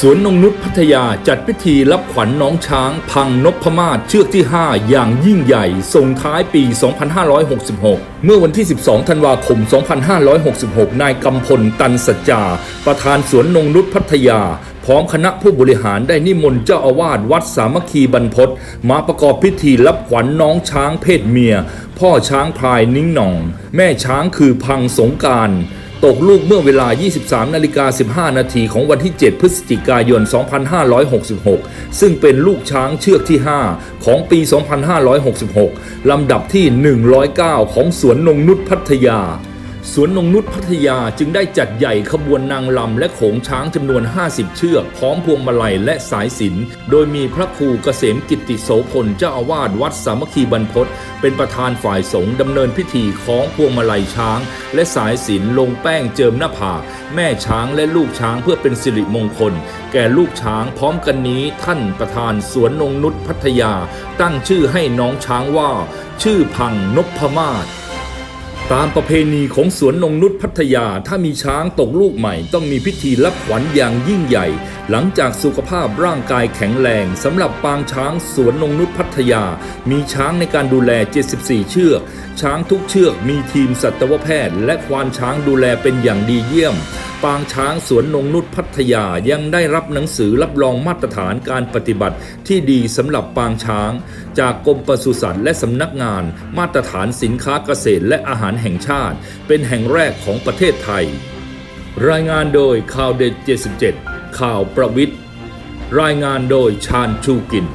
สวนนงนุษย์พัทยาจัดพิธีรับขวัญน้องช้าง พังนพมาศเชือกที่ 5 อย่างยิ่งใหญ่ ส่งท้ายปี 2566 เมื่อวันที่ 12 ธันวาคม 2566 นายกำพลตันสัจจา ประธานสวนนงนุษย์พัทยา พร้อมคณะผู้บริหารได้นิมนต์เจ้าอาวาสวัดสามัคคีบรรพตมาประกอบพิธีรับขวัญน้องช้างเพศเมีย พ่อช้างพลายนิ้งหน่อง แม่ช้างคือพังสงการ ตกลูกเมื่อเวลา 23 นาฬิกา 15 นาทีของวันที่ 7 พฤศจิกายน 2566 ซึ่งเป็นลูกช้างเชือกที่ 5 ของปี 2566 ลำดับที่ 109 ของสวนนงนุษพัทยา สวนนงนุษย์พัทยาจึงได้จัดใหญ่ขบวนนางลำและโขงช้างจำนวน 50 เชือก พร้อมพวงมาลัยและสายสิญจนโดยมีพระครูเกษมกิติโสพลเจ้าอาวาสวัดสามัคคีบรรพตเป็นประธานฝ่ายสงฆ์ดำเนินพิธีคล้องพวงมาลัยช้าง และสายสิญจนลงแป้งเจิมหน้าผากแม่ช้างและลูกช้างเพื่อเป็นสิริมงคล แก่ลูกช้างพร้อมกันนี้ท่านประธานสวนนงนุษย์พัทยา ตั้งชื่อให้น้องช้างว่า ชื่อพังนพมาศ ตามประเพณีของสวนนงนุษย์พัทยาถ้ามีช้างตกลูกใหม่ ต้องมีพิธีรับขวัญอย่างยิ่งใหญ่ หลังจากสุขภาพร่างกายแข็งแรงสำหรับปางช้างสวนนงนุษย์พัทยา มีช้างในการดูแล 74 เชือก ช้างทุกเชือกมีทีมสัตวแพทย์ และควานช้างดูแลเป็นอย่างดีเยี่ยม ปางช้างสวนนงนุษย์พัทยายังได้รับหนังสือรับรองมาตรฐานการปฏิบัติที่ดีสำหรับปางช้าง จากกรมปศุสัตว์และสำนักงาน มาตรฐานสินค้าเกษตรและอาหารแห่งชาติ เป็นแห่งแรกของประเทศไทย รายงานโดยข่าวเด็ด 77 ข่าวประวิทย์รายงานโดยชาญชูกิน